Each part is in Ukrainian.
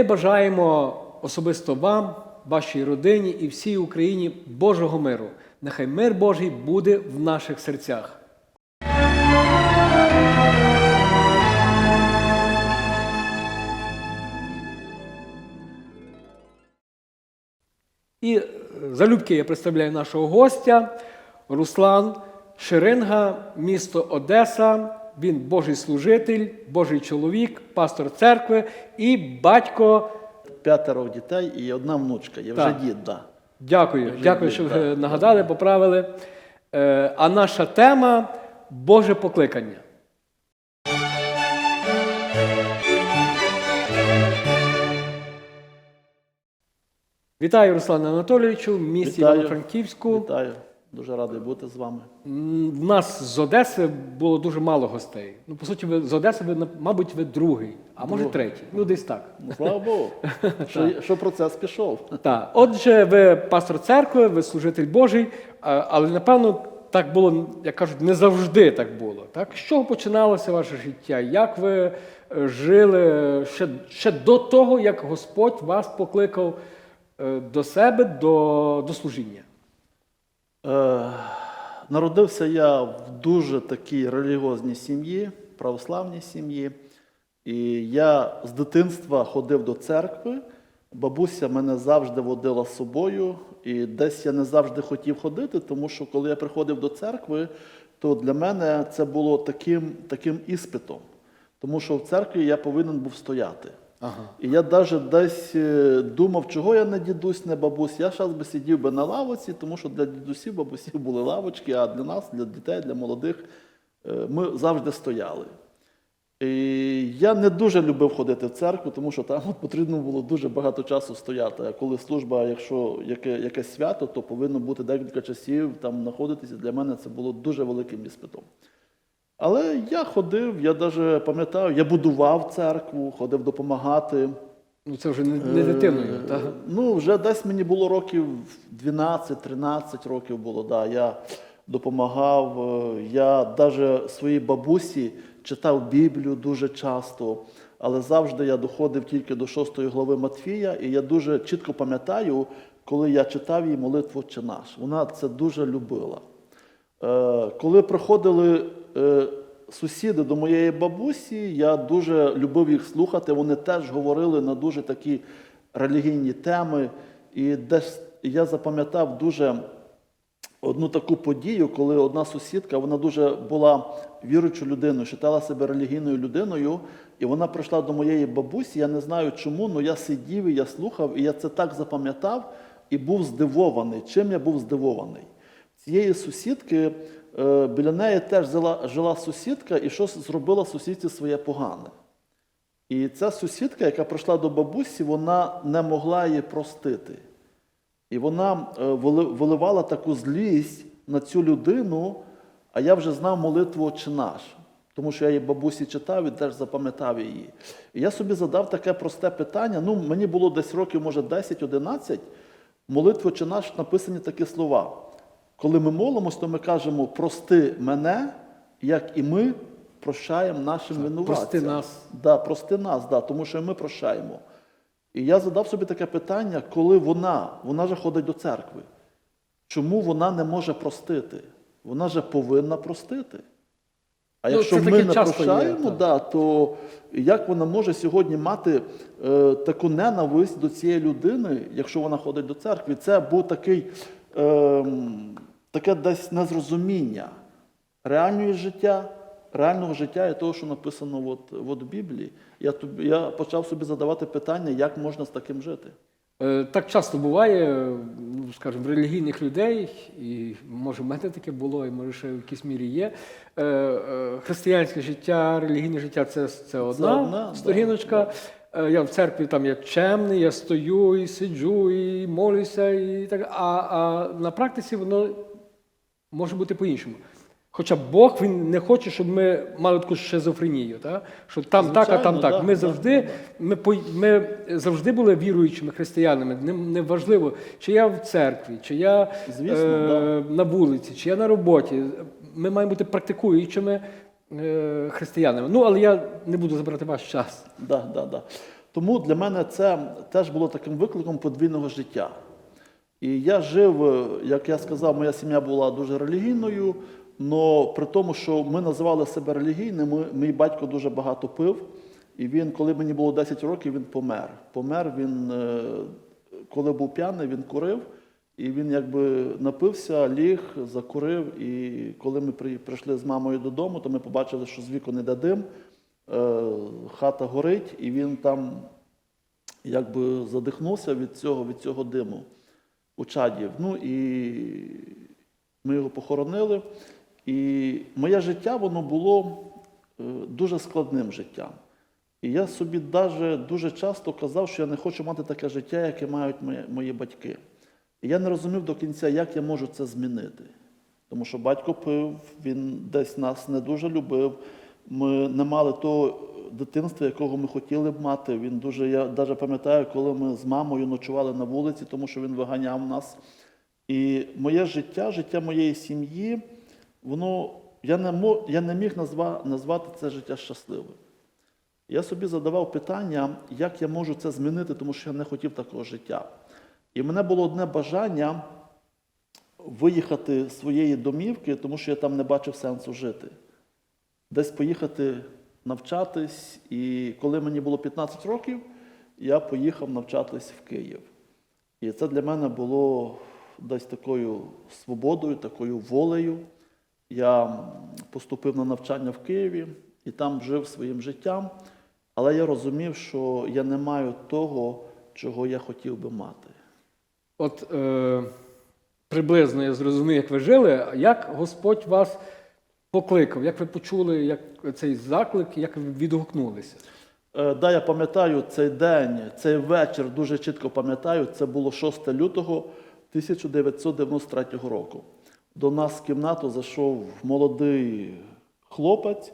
Ми бажаємо особисто вам, вашій родині і всій Україні Божого миру. Нехай мир Божий буде в наших серцях. І е, залюбки я представляю нашого гостя Руслан Шеринга, місто Одеса. Він Божий служитель, Божий чоловік, пастор церкви і батько. П'ятеро дітей і одна внучка. Я вже дід, да. Дякую, Божий дякую, дід, що так. нагадали, поправили. Е, А наша тема Боже покликання. Вітаю, Руслане Анатолійовичу, місті Івано-Франківську. Вітаю. Дуже радий бути з вами. В нас з Одеси було дуже мало гостей. Ну, по суті, ви з Одеси, ви, мабуть, ви другий, а може третій. Ну, десь так. Ну, слава Богу, що, що процес пішов. Так, отже, ви пастор церкви, ви служитель Божий, але напевно так було, як кажуть, не завжди так було. Так? З чого починалося ваше життя? Як ви е, жили ще, ще до того, як Господь вас покликав е, до себе, до, до служіння? Е, народився я в дуже такій релігіозній сім'ї, православній сім'ї. І я з дитинства ходив до церкви. Бабуся мене завжди водила з собою, і десь я не завжди хотів ходити, тому що коли я приходив до церкви, то для мене це було таким, таким іспитом, тому що в церкві я повинен був стояти. І я навіть десь е, думав, чого я не дідусь, не бабусь. Я зараз би сидів би на лавоці, тому що для дідусів, бабусів були лавочки, а для нас, для дітей, для молодих, е, ми завжди стояли. І я не дуже любив ходити в церкву, тому що там потрібно було дуже багато часу стояти. А коли служба, якщо яке, якесь свято, то повинно бути декілька часів там знаходитися. Для мене це було дуже великим іспитом. Але я ходив, я навіть пам'ятаю, я будував церкву, ходив допомагати. Ну, це вже не, дитиною. Е, так? Ну, вже десь мені було років 12-13 років було. Да. Я допомагав. е, Я навіть своїй бабусі читав Біблію дуже часто, але завжди я доходив тільки до 6 глави Матфія, і я дуже чітко пам'ятаю, коли я читав їй молитву «Отче наш. Вона це дуже любила. Е, Коли приходили сусіди до моєї бабусі, я дуже любив їх слухати. Вони теж говорили на дуже такі релігійні теми. І десь я запам'ятав дуже одну таку подію, коли одна сусідка, вона дуже була віруючою людиною, вважала себе релігійною людиною, і вона прийшла до моєї бабусі. Я не знаю чому, але я сидів і я слухав, і я це так запам'ятав і був здивований. Чим я був здивований? Цієї сусідки е, біля неї теж жила, сусідка, і щось зробила сусідці своє погане. І ця сусідка, яка прийшла до бабусі, вона не могла її простити. І вона е, виливала таку злість на цю людину, а я вже знав молитву «Отче наш, тому що я її бабусі читав і теж запам'ятав її. І я собі задав таке просте питання. Ну, мені було десь років, може, 10-11. В молитві «Отче наш написані такі слова. Коли ми молимось, то ми кажемо прости мене, як і ми прощаємо нашим винуватцям. прости нас. Да, прости нас, да, тому що ми прощаємо. І я задав собі таке питання, коли вона, вона же ходить до церкви, чому вона не може простити? Вона же повинна простити. А Ну, якщо ми не часто є, прощаємо, да, то як вона може сьогодні мати е, таку ненависть до цієї людини, якщо вона ходить до церкви? Це був такий, е, таке десь незрозуміння реального життя, реального життя і того, що написано от, от в Біблії. Я, я почав собі задавати питання, як можна з таким жити. Е, Так часто буває, ну, скажімо, в релігійних людей, і може в мене таке було, і може ще в якійсь мірі є. Е, е, Християнське життя, релігійне життя це, це одна одна, да, сторіночка. Е, Я в церкві там я чемний, я стою і сиджу, і молюся, і так. А, а на практиці воно може бути по-іншому. Хоча Бог він не хоче, щоб ми мали таку шизофренію, так? що там так, а там Звичайно, так. да, ми да, завжди, да, ми, ми завжди були віруючими християнами. Не, не чи я в церкві, чи я Звісно, е, на вулиці, чи я на роботі. Ми маємо бути практикуючими християнами. Ну, але я не буду забирати ваш час. Да, да, да. Тому для мене це теж було таким викликом подвійного життя. І я жив, е, як я сказав, моя сім'я була дуже релігійною, але при тому, що ми називали себе релігійними, мій батько дуже багато пив. І він, коли мені було 10 років, він помер. Помер він, е, коли був п'яний, він курив, і він якби напився, ліг, закурив. І коли ми прийшли з мамою додому, то ми побачили, що з вікон іде дим, е, хата горить, і він там якби задихнувся від цього, від цього диму у чаді. Ну і ми його похоронили. І моє життя воно було е, дуже складним життям. І я собі даже дуже часто казав, що я не хочу мати таке життя, яке мають мої батьки. І я не розумів до кінця, як я можу це змінити. Тому що батько пив, він десь нас не дуже любив. Ми не мали того дитинства, якого ми хотіли б мати. Він дуже, я навіть пам'ятаю, коли ми з мамою ночували на вулиці, тому що він виганяв нас. І моє життя, життя моєї сім'ї, воно я не, мо, я не міг назва, назвати це життя щасливим. Я собі задавав питання, як я можу це змінити, тому що я не хотів такого життя. І мене було одне бажання виїхати з своєї домівки, тому що я там не бачив сенсу жити. Десь поїхати навчатись. І коли мені було 15 років, я поїхав навчатись в Київ. І це для мене було десь такою свободою, такою волею. Я поступив на навчання в Києві і там жив своїм життям, але я розумів, що я не маю того, чого я хотів би мати. От е, приблизно я зрозумів, як ви жили, як Господь вас покликав, як ви почули як цей заклик, як ви відгукнулися? Е, Да, я пам'ятаю цей день, цей вечір дуже чітко пам'ятаю. Це було 6 лютого 1993 року. До нас в кімнату зайшов молодий хлопець,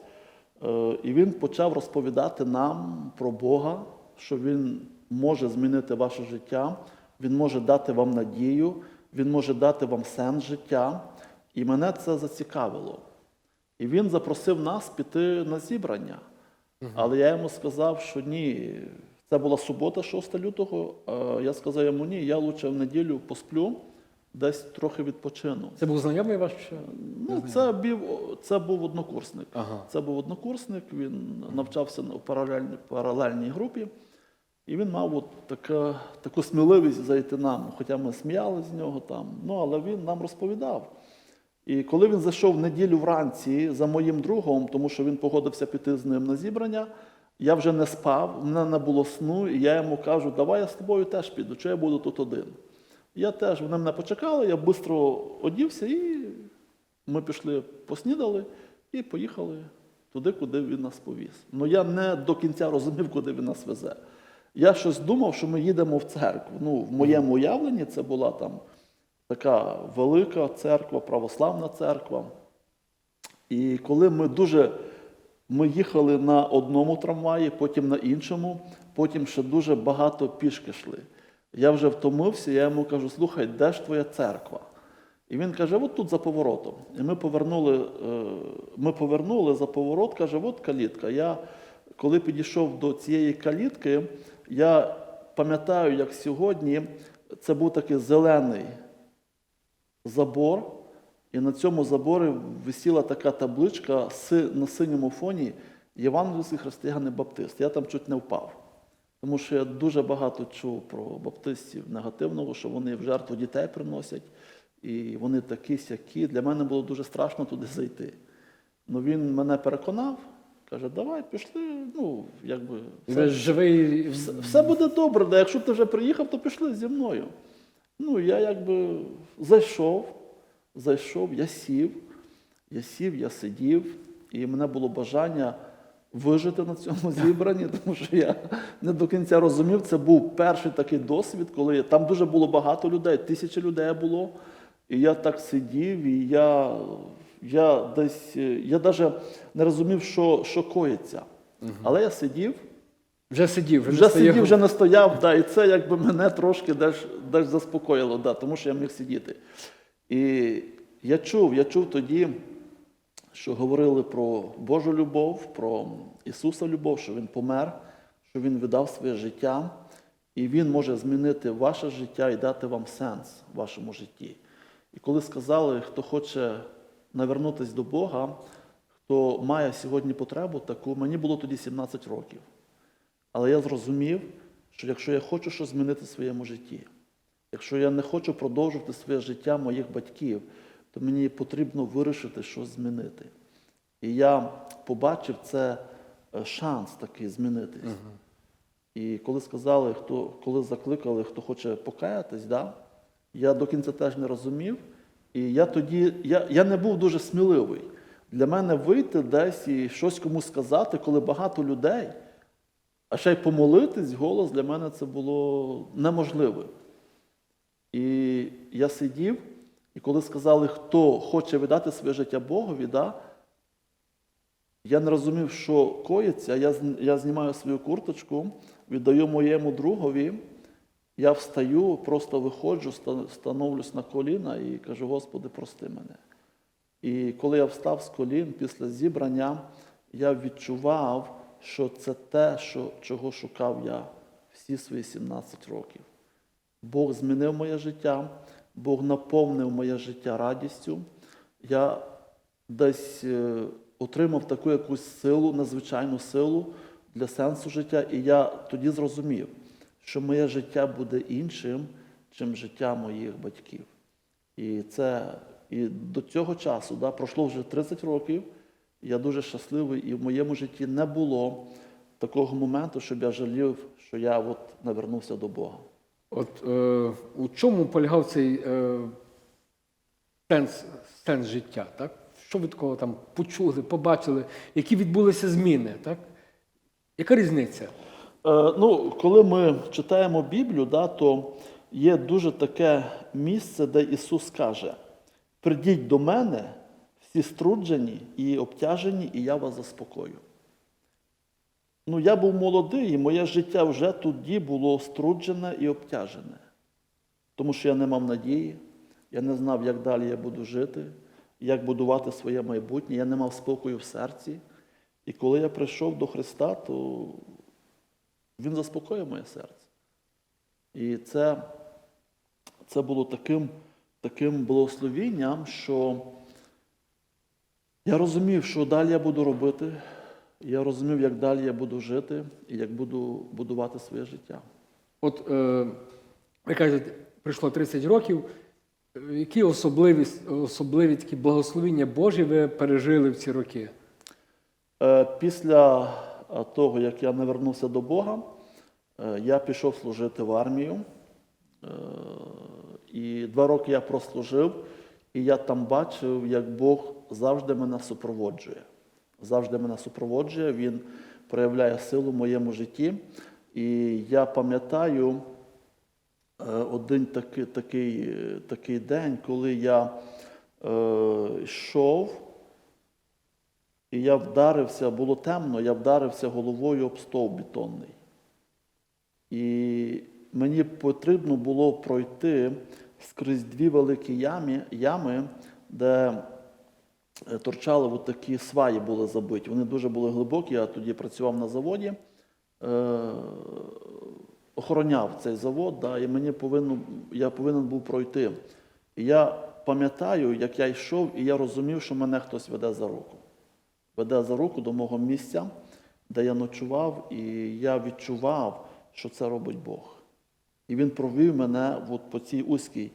е, і він почав розповідати нам про Бога, що він може змінити ваше життя, він може дати вам надію, він може дати вам сенс життя. І мене це зацікавило. І він запросив нас піти на зібрання. Але я йому сказав, що ні. Це була субота, 6 лютого. Я сказав йому ні, я лучше в неділю посплю, десь трохи відпочину. Це був знайомий ваш? Ну, це, був, це був однокурсник. Ага. Це був однокурсник, він навчався у паралельній, паралельній групі. І він мав от така, таку сміливість зайти нам, хоча ми сміяли з нього там. Ну, але він нам розповідав. І коли він зайшов в неділю вранці за моїм другом, тому що він погодився піти з ним на зібрання, я вже не спав, в мене не було сну, і я йому кажу, давай я з тобою теж піду, чи я буду тут один. Я теж, вони мене почекали, я швидко одівся і ми пішли, поснідали і поїхали туди, куди він нас повіз. Ну я не до кінця розумів, куди він нас везе. Я щось думав, що ми їдемо в церкву. Ну, в моєму уявленні це була там така велика церква, православна церква. І коли ми дуже ми їхали на одному трамваї, потім на іншому, потім ще дуже багато пішки йшли. Я вже втомився, я йому кажу, слухай, де ж твоя церква? І він каже, от тут за поворотом. І ми повернули, е, ми повернули за поворот, каже, от калітка. Я, коли підійшов до цієї калітки, я пам'ятаю, як сьогодні це був такий зелений забор, і на цьому заборі висіла така табличка на синьому фоні Євангельський християни Баптист. Я там чуть не впав. Тому що я дуже багато чув про баптистів негативного, що вони в жертву дітей приносять, і вони такі сякі. Для мене було дуже страшно туди зайти. Ну він мене переконав, каже, давай пішли. Ну, якби Ви живий. все, все буде добре, да якщо ти вже приїхав, то пішли зі мною. Ну, я якби зайшов, зайшов, я сів, я сів, я сидів, і мене було бажання вижити на цьому зібранні, тому що я не до кінця розумів. Це був перший такий досвід, коли там дуже було багато людей, тисячі людей було. І я так сидів, і я, я десь, е, я навіть не розумів, що, що коїться. Але я сидів, Вже сидів, вже, вже не стояв. сидів, вже не стояв, да, і це якби мене трошки десь, десь заспокоїло, да, тому що я міг сидіти. І я чув, я чув тоді, що говорили про Божу любов, про Ісуса любов, що Він помер, що Він віддав своє життя, і Він може змінити ваше життя і дати вам сенс в вашому житті. І коли сказали, хто хоче навернутися до Бога, хто має сьогодні потребу таку, мені було тоді 17 років. Але я зрозумів, що якщо я хочу щось змінити в своєму житті, якщо я не хочу продовжувати своє життя моїх батьків, то мені потрібно вирішити щось змінити. І я побачив це е, шанс такий змінитись. І коли сказали, хто, коли закликали, хто хоче покаятись, да, я до кінця теж не розумів. І я тоді, я, я не був дуже сміливий. Для мене вийти десь і щось комусь сказати, коли багато людей, а ще й помолитись голос для мене це було неможливо. І я сидів, і коли сказали, хто хоче віддати своє життя Богові, да, я не розумів, що коїться. Я, я знімаю свою курточку, віддаю моєму другові. Я встаю, просто виходжу, ста- становлюсь на коліна і кажу, Господи, прости мене. І коли я встав з колін після зібрання, я відчував, що це те, що, чого шукав я всі свої 17 років. Бог змінив моє життя, Бог наповнив моє життя радістю. Я десь е, отримав таку якусь силу, надзвичайну силу для сенсу життя, і я тоді зрозумів, що моє життя буде іншим, чим життя моїх батьків. І це і до цього часу да, пройшло вже 30 років. Я дуже щасливий, і в моєму житті не було такого моменту, щоб я жалів, що я от навернувся до Бога. От е, у чому полягав цей е, сенс, сенс життя? Так? Що ви такого там почули, побачили, які відбулися зміни? Так? Яка різниця? Е, Ну, коли ми читаємо Біблію, да, то є дуже таке місце, де Ісус каже: придіть до мене, всі струджені і обтяжені, і я вас заспокою. Ну, я був молодий, і моє життя вже тоді було струджене і обтяжене. Тому що я не мав надії, я не знав, як далі я буду жити, як будувати своє майбутнє, я не мав спокою в серці. І коли я прийшов до Христа, то Він заспокоїв моє серце. І це, це було таким, таким благословінням, що я розумів, що далі я буду робити, я розумів, як далі я буду жити і як буду будувати своє життя. От е, ви кажете, пройшло 30 років. Які особливі, особливі такі благословіння Божі ви пережили в ці роки? Е, Після того, як я навернувся до Бога, е, я пішов служити в армію. Е, І два роки я прослужив, і я там бачив, як Бог завжди мене супроводжує. Завжди мене супроводжує, Він проявляє силу в моєму житті. І я пам'ятаю е, один такий, такий, такий день, коли я е, йшов. І я вдарився, було темно, я вдарився головою об стовп бетонний. І мені потрібно було пройти скрізь дві великі ями, ями, де е, торчали от такі сваї були забиті. Вони дуже були глибокі. Я тоді працював на заводі, е, охороняв цей завод, да, і мені повинно, я повинен був пройти. І я пам'ятаю, як я йшов, і я розумів, що мене хтось веде за руку веде за руку до мого місця, де я ночував, і я відчував, що це робить Бог. І він провів мене от по цій узькій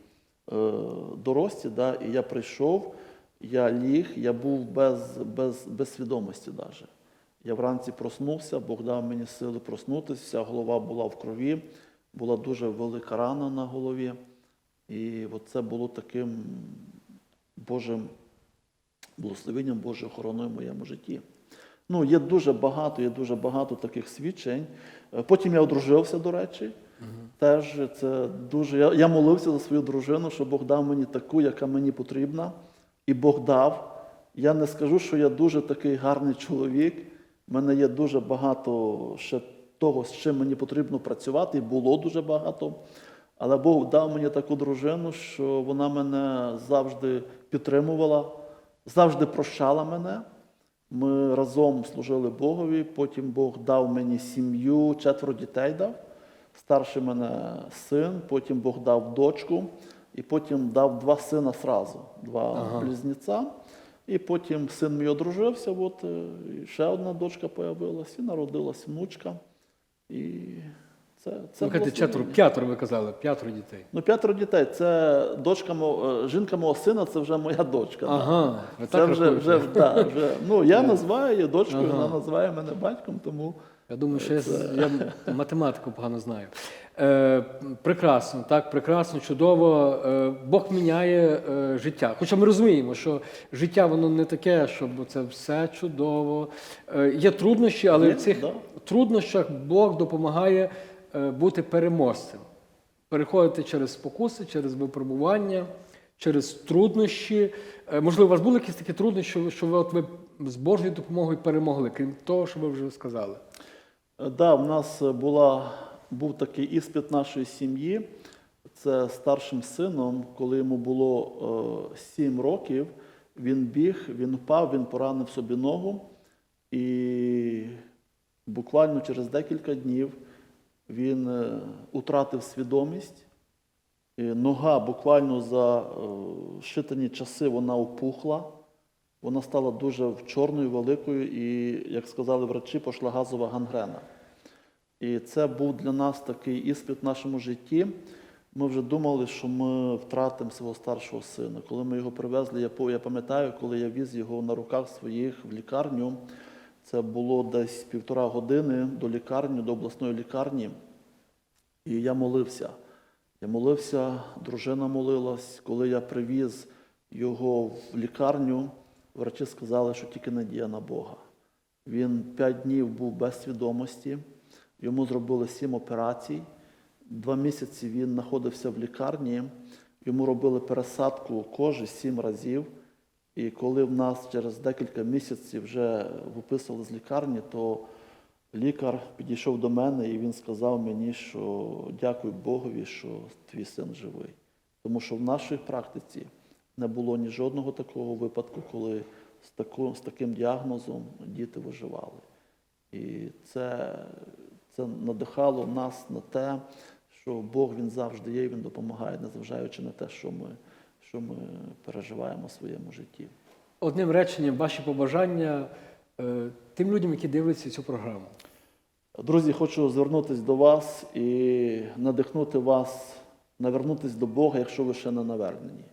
е, дорожці, да, і я прийшов, я ліг, я був без, без, без свідомості навіть. Я вранці проснувся, Бог дав мені сили проснутися, вся голова була в крові, була дуже велика рана на голові. І це було таким Божим благословенням Божою охороною в моєму житті. Ну, є дуже багато, є дуже багато таких свідчень. Е, Потім я одружився, до речі. Теж це дуже. Я, я молився за свою дружину, щоб Бог дав мені таку, яка мені потрібна. І Бог дав. Я не скажу, що я дуже такий гарний чоловік. У мене є дуже багато ще того, з чим мені потрібно працювати, і було дуже багато. Але Бог дав мені таку дружину, що вона мене завжди підтримувала, завжди прощала мене. Ми разом служили Богові, потім Бог дав мені сім'ю, четверо дітей дав. Старший мене син, потім Бог дав дочку, і потім дав два сина сразу, два Ага. близнеця. І потім син мій одружився, от, е, і ще одна дочка появилась, і народилась внучка. І це, це Ви кажете, четверо, п'ятеро ви казали, п'ятеро дітей. Ну, п'ятеро дітей. Це дочка мого, е, жінка мого сина, це вже моя дочка. Ага, ви Це так вже, вже, да, вже. Ну, я називаю її дочкою, Ага. вона називає мене батьком, тому Я думаю, що я, я математику погано знаю. Е, прекрасно, так, прекрасно, чудово. Е, Бог міняє е, життя. Хоча ми розуміємо, що життя воно не таке, щоб це все чудово. Е, є труднощі, але Є, в цих да. труднощах Бог допомагає бути переможцем, переходити через спокуси, через випробування, через труднощі. Е, можливо, у вас були якісь такі труднощі, що ви- от ви з Божою допомогою перемогли, крім того, що ви вже сказали. Е, Да, в нас була, був такий іспит нашої сім'ї. Це старшим сином, коли йому було е, 7 років, він біг, він впав, він поранив собі ногу. І буквально через декілька днів він е, утратив свідомість. Нога буквально за е, щитані часи вона опухла. Вона стала дуже чорною, великою, і, як сказали врачі, пішла газова гангрена. І це був для нас такий іспит в нашому житті. Ми вже думали, що ми втратимо свого старшого сина. Коли ми його привезли, я пам'ятаю, коли я віз його на руках своїх в лікарню, це було десь півтора години до лікарні, до обласної лікарні. І я молився. Я молився, дружина молилась. Коли я привіз його в лікарню, врачі сказали, що тільки надія на Бога. Він п'ять днів був без свідомості, йому зробили сім операцій. Два місяці він знаходився в лікарні, йому робили пересадку кожи сім разів. І коли в нас через декілька місяців вже виписали з лікарні, то лікар підійшов до мене і він сказав мені, що дякую Богові, що твій син живий. Тому що в нашій практиці не було ні жодного такого випадку, коли з, тако, з таким діагнозом діти виживали. І це, це надихало нас на те, що Бог він завжди є, він допомагає, незважаючи на те, що ми, що ми переживаємо в своєму житті. Одним реченням, ваші побажання е, тим людям, які дивляться цю програму. Друзі, хочу звернутися до вас і надихнути вас навернутися до Бога, якщо ви ще не навернені.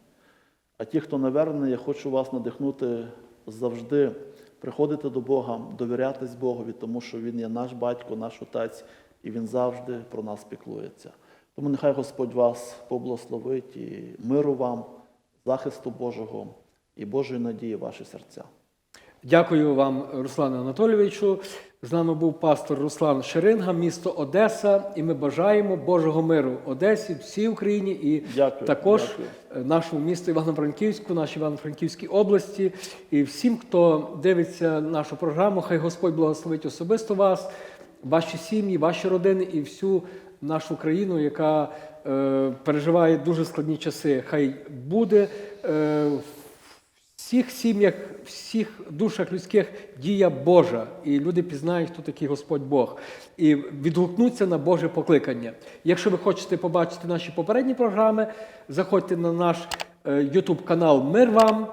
А ті, хто навернений, я хочу вас надихнути завжди приходити до Бога, довірятись Богові, тому що Він є наш батько, наш отець, і Він завжди про нас піклується. Тому нехай Господь вас поблагословить і миру вам, захисту Божого і Божої надії в ваші серця. Дякую вам, Руслану Анатолійовичу. З нами був пастор Руслан Шеринга, місто Одеса, і ми бажаємо Божого миру Одесі, всій Україні і Дякую, також дякую. е, нашому місту Івано-Франківську, нашій Івано-Франківській області. І всім, хто дивиться нашу програму, хай Господь благословить особисто вас, ваші сім'ї, ваші родини і всю нашу країну, яка е, переживає дуже складні часи. Хай буде. Е, всіх сім'ях, всіх душах людських дія Божа, і люди пізнають, хто такий Господь Бог, і відгукнуться на Боже покликання. Якщо ви хочете побачити наші попередні програми, заходьте на наш е, YouTube канал Мир вам.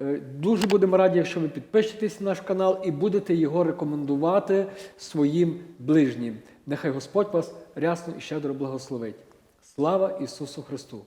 Е, Дуже будемо раді, якщо ви підпишетесь на наш канал і будете його рекомендувати своїм ближнім. Нехай Господь вас рясно і щедро благословить. Слава Ісусу Христу!